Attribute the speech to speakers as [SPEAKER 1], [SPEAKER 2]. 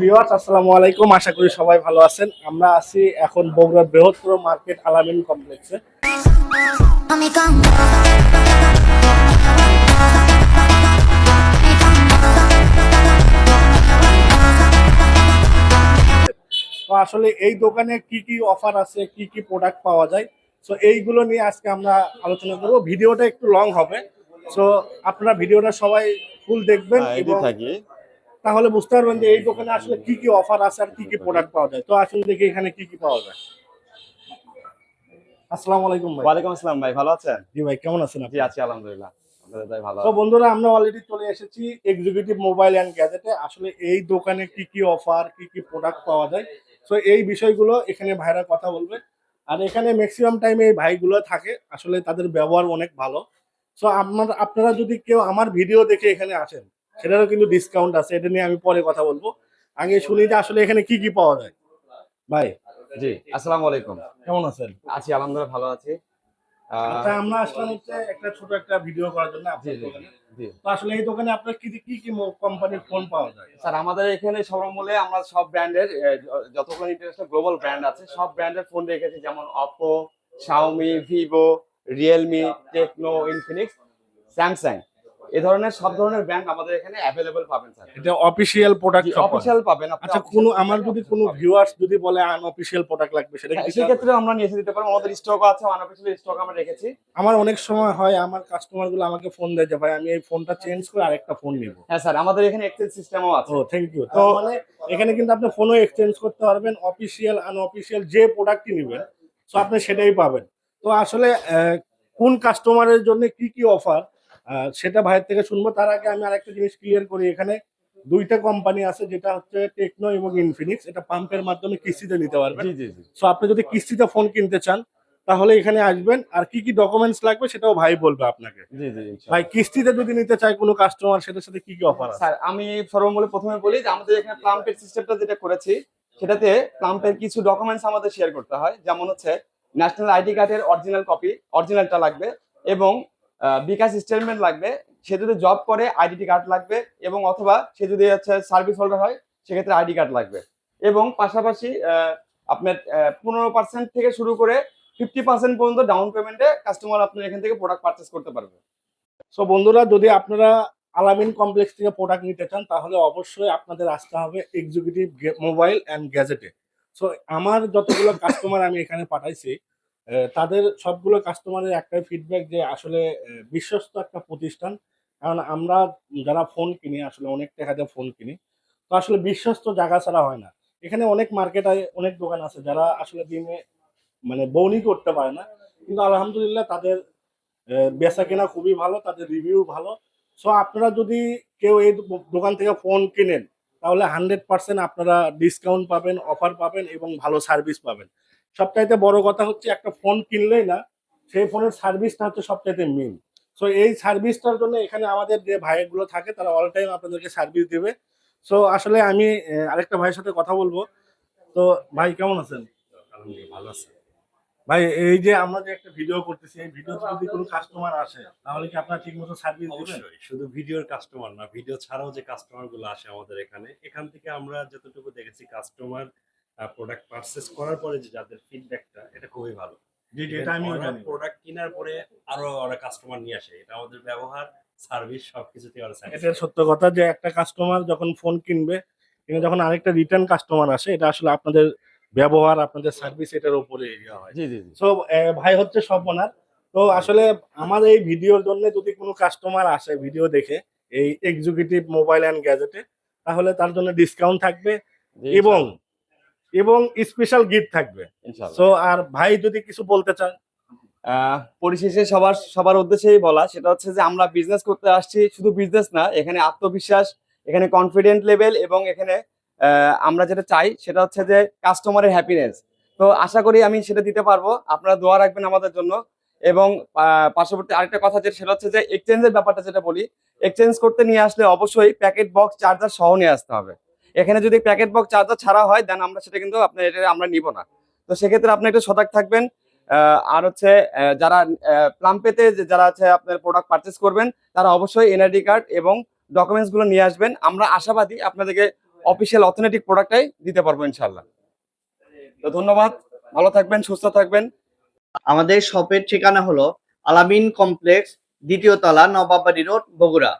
[SPEAKER 1] Viewers আসসালামু আলাইকুম। আশা করি সবাই ভালো আছেন। আমরা আছি এখন বগুড়ার বৃহত্তর মার্কেট আলামিন কমপ্লেক্সে। তো আসলে এই দোকানে কি কি অফার আছে কি কি প্রোডাক্ট পাওয়া যায়? সো এইগুলো নিয়ে আজকে আমরা আলোচনা করব। ভিডিওটা একটু লং হবে। সো আপনারা ভিডিওটা সবাই ফুল দেখবেন
[SPEAKER 2] হ্যাঁ,
[SPEAKER 1] এবং
[SPEAKER 2] থাকি।
[SPEAKER 1] তাহলে বুঝতে পারবেন যে এই দোকানে আসলে কি কি অফার আছে আর কি কি প্রোডাক্ট পাওয়া যায়। তো আসলে দেখি এখানে কি কি পাওয়া যায়। আসসালামু আলাইকুম ভাই।
[SPEAKER 2] ওয়ালাইকুম আসসালাম ভাই ভালো আছেন?
[SPEAKER 1] জি ভাই কেমন আছেন আপনি?
[SPEAKER 2] আছি আলহামদুলিল্লাহ।
[SPEAKER 1] তো বন্ধুরা আমরা অলরেডি চলে এসেছি এক্সিকিউটিভ মোবাইল অ্যান্ড গ্যাজেটে আসলে এই দোকানে কি কি অফার কি কি প্রোডাক্ট পাওয়া যায়। সো এই বিষয়গুলো এখানে ভাইরা কথা বলবে। আর এখানে ম্যাক্সিমাম টাইমে এই ভাইগুলো থাকে। আসলে তাদের ব্যবহার অনেক ভালো। সো আপনার আপনারা যদি কেউ আমার ভিডিও দেখে এখানে আসেন সেটারও কিন্তু ডিসকাউন্ট আছে এটা নিয়ে আমি পরে কথা বলব। আগে শুনি যে আসলে এখানে কি কি পাওয়া যায়। ভাই।
[SPEAKER 2] জি আসসালামু আলাইকুম।
[SPEAKER 1] কেমন আছেন?
[SPEAKER 2] আছি আলহামদুলিল্লাহ ভালো আছি।
[SPEAKER 1] আচ্ছা আমরা আসলাম হচ্ছে একটা ছোট একটা ভিডিও করার জন্য আপনার দোকানে।
[SPEAKER 2] জি।
[SPEAKER 1] তো আসলে এই দোকানে আপনার কি কি কি কোম্পানির ফোন পাওয়া যায়?
[SPEAKER 2] স্যার আমাদের এখানে আমরা সব ব্র্যান্ডের যতগুলো ইন্টারন্যাশনাল গ্লোবাল ব্র্যান্ড আছে সব ব্র্যান্ডের ফোন রেখেছি যেমন Oppo Xiaomi Vivo Realme Tecno Infinix Samsung এই ধরনের সব ধরনের ব্র্যান্ড আমাদের এখানে অ্যাভেলেবল পাবেন স্যার
[SPEAKER 1] এটা অফিসিয়াল প্রোডাক্ট
[SPEAKER 2] অফিসিয়াল পাবেন।
[SPEAKER 1] আচ্ছা কোনো আমার যদি কোনো ভিউয়ার্স যদি বলে আনঅফিসিয়াল প্রোডাক্ট লাগবে সেটা
[SPEAKER 2] হ্যাঁ,
[SPEAKER 1] কি
[SPEAKER 2] সেক্ষেত্রে আমরা নিয়ে দিতে পারব। আমাদের স্টক আছে আনঅফিসিয়াল স্টক আমরা রেখেছি।
[SPEAKER 1] আমার অনেক সময় হয় আমার কাস্টমারগুলো আমাকে ফোন দেয় যে ভাই আমি এই ফোনটা চেঞ্জ করে আরেকটা ফোন নিব।
[SPEAKER 2] হ্যাঁ স্যার আমাদের এখানে এক্সচেঞ্জ সিস্টেমও আছে।
[SPEAKER 1] ও থ্যাংক ইউ তো মানে এখানে কিন্তু আপনি ফোনও এক্সচেঞ্জ করতে পারবেন অফিসিয়াল আনঅফিসিয়াল যে প্রোডাক্টই নেবেন তো আপনি সেটাই পাবেন। তো আসলে কোন কাস্টমারের জন্য কি কি অফার সেটা ভাইয়ের থেকে শুনব। তার আগে আমি আরেকটা জিনিস ক্লিয়ার করি এখানে। দুইটা কোম্পানি আছে যেটা হচ্ছে টেকনো এবং ইনফিনিক্স এটা পাম্পের মাধ্যমে কিস্তিতে নিতে পারবেন।
[SPEAKER 2] জি জি জি।
[SPEAKER 1] সো আপনি যদি কিস্তিতে ফোন কিনতে চান তাহলে এখানে আসবেন। আর কি কি ডকুমেন্টস লাগবে সেটাও ভাই বলবে আপনাকে।
[SPEAKER 2] জি জি ইনশাআল্লাহ।
[SPEAKER 1] ভাই কিস্তিতে যদি নিতে চায় কোনো কাস্টমার সেটার সাথে কি কি অফার আছে?
[SPEAKER 2] স্যার আমি সর্বমূলে প্রথমে বলি যে আমাদের এখানে প্লাম্পের সিস্টেমটা যেটা করেছি সেটাতে প্লাম্পের কিছু ডকুমেন্টস আমাদের শেয়ার করতে হয়। যেমন হচ্ছে ন্যাশনাল আইডি কার্ডের অরিজিনাল কপি অরিজিনালটা লাগবে। এবং বিকাশ স্টেটমেন্ট লাগবে, সে যদি জব করে আইডেন্টি কার্ড লাগবে এবং অথবা সে যদি হচ্ছে সার্ভিস হোল্ডার হয়, সেক্ষেত্রে আইডি কার্ড লাগবে। এবং পাশাপাশি আপনার পনেরো পার্সেন্ট থেকে শুরু করে ফিফটি পার্সেন্ট পর্যন্ত ডাউন পেমেন্টে কাস্টমার আপনার এখান থেকে প্রোডাক্ট পারচেস করতে পারবে।
[SPEAKER 1] সো বন্ধুরা, যদি আপনারা আলামিন কমপ্লেক্স থেকে প্রোডাক্ট নিতে চান, তাহলে অবশ্যই আপনাদের আসতে হবে এক্সিকিউটিভ মোবাইল অ্যান্ড গ্যাজেটে সো আমার যতগুলো কাস্টমার আমি এখানে পাঠাইছি তাদের সবগুলো কাস্টমারের একটাই ফিডব্যাক যে আসলে বিশ্বস্ত একটা প্রতিষ্ঠান। কারণ আমরা যারা ফোন কিনি, আসলে অনেক টাকা দিয়ে ফোন কিনি। তো আসলে বিশ্বস্ত জায়গা ছাড়া হয় না। এখানে অনেক মার্কেট অনেক দোকান আছে যারা আসলে দিনে মানে বৌনি করতে পারে না। কিন্তু আলহামদুলিল্লাহ তাদের বেচা কেনা খুবই ভালো, তাদের রিভিউ ভালো। সো আপনারা যদি কেউ এই দোকান থেকে ফোন কেনেন, তাহলে হান্ড্রেড পার্সেন্ট আপনারা ডিসকাউন্ট পাবেন অফার পাবেন এবং ভালো সার্ভিস পাবেন। সবচাইতে বড় কথা হচ্ছে একটা ফোন কিনলেই না সেই ফোনের সার্ভিসটা হচ্ছে সবচাইতে মেন সো এই সার্ভিসটার জন্য এখানে আমাদের যে ভাইগুলো থাকে তারা অল টাইম আপনাদেরকে সার্ভিস দেবে। সো আসলে আমি আরেকটা ভাইয়ের সাথে কথা বলব। তো ভাই কেমন আছেন?
[SPEAKER 3] ভালো আছে।
[SPEAKER 1] ভাই এই যে আমরা যে একটা ভিডিও করতেছি এই ভিডিওতে যদি কোনো কাস্টমার আসে তাহলে কি আপনারা ঠিক মতো সার্ভিস দিবেন?
[SPEAKER 3] অবশ্যই শুধু ভিডিওর কাস্টমার না ভিডিও ছাড়াও যে কাস্টমারগুলো আসে আমাদের এখানে এখান থেকে আমরা যতটুকু দেখেছি কাস্টমার প্রোডাক্ট পারচেস করার পরে যে যাদের ফিডব্যাকটা এটা খুবই ভালো। প্রোডাক্ট কেনার পরে আরও ওরা কাস্টমার নিয়ে আসে। এটা আমাদের ব্যবহার সার্ভিস সবকিছুতে ওরা
[SPEAKER 1] এটা সত্য কথা যে একটা কাস্টমার যখন ফোন কিনবে কিনে যখন আরেকটা রিটার্ন কাস্টমার আসে এটা আসলে আপনাদের ব্যবহার আপনাদের সার্ভিস এটার উপরে হয়।
[SPEAKER 2] জি জি জি।
[SPEAKER 1] সো ভাই হচ্ছে সব ওনার তো আসলে আমার এই ভিডিওর জন্য যদি কোনো কাস্টমার আসে ভিডিও দেখে এই এক্সিকিউটিভ মোবাইল অ্যান্ড গ্যাজেটে তাহলে তার জন্য ডিসকাউন্ট থাকবে এবং এবং স্পেশাল গিফট থাকবে। সো আর ভাই যদি কিছু বলতে চান?
[SPEAKER 2] পরিশেষে সবার সবার উদ্দেশ্যেই বলা সেটা হচ্ছে যে আমরা বিজনেস করতে আসছি শুধু বিজনেস না এখানে আত্মবিশ্বাস এখানে কনফিডেন্ট লেভেল এবং এখানে আমরা যেটা চাই সেটা হচ্ছে যে কাস্টমারের হ্যাপিনেস তো আশা করি আমি সেটা দিতে পারব। আপনারা দোয়া রাখবেন আমাদের জন্য। এবং পার্শ্ববর্তী আরেকটা কথা যেটা সেটা হচ্ছে যে এক্সচেঞ্জের ব্যাপারটা যেটা বলি এক্সচেঞ্জ করতে নিয়ে আসলে অবশ্যই প্যাকেট বক্স চার্জার সহ নিয়ে আসতে হবে। এখানে যদি প্যাকেট বক্স চার্জার ছাড়া হয় দেন আমরা সেটা কিন্তু আপনার এটা আমরা নিব না। তো সেক্ষেত্রে আপনি একটু সজাগ থাকবেন। আর হচ্ছে যারা প্লাম্পেতে যারা আছে আপনার প্রোডাক্ট পারচেস করবেন, তারা অবশ্যই এনআইডি কার্ড এবং ডকুমেন্টসগুলো নিয়ে আসবেন। আমরা আশাবাদী আপনাদেরকে অফিসিয়াল অথেন্টিক প্রোডাক্টটাই দিতে পারব ইনশাল্লাহ তো ধন্যবাদ। ভালো থাকবেন, সুস্থ থাকবেন।
[SPEAKER 4] আমাদের শপের ঠিকানা হলো আলামিন কমপ্লেক্স দ্বিতীয় তলা নবাবাড়ি রোড, বগুড়া।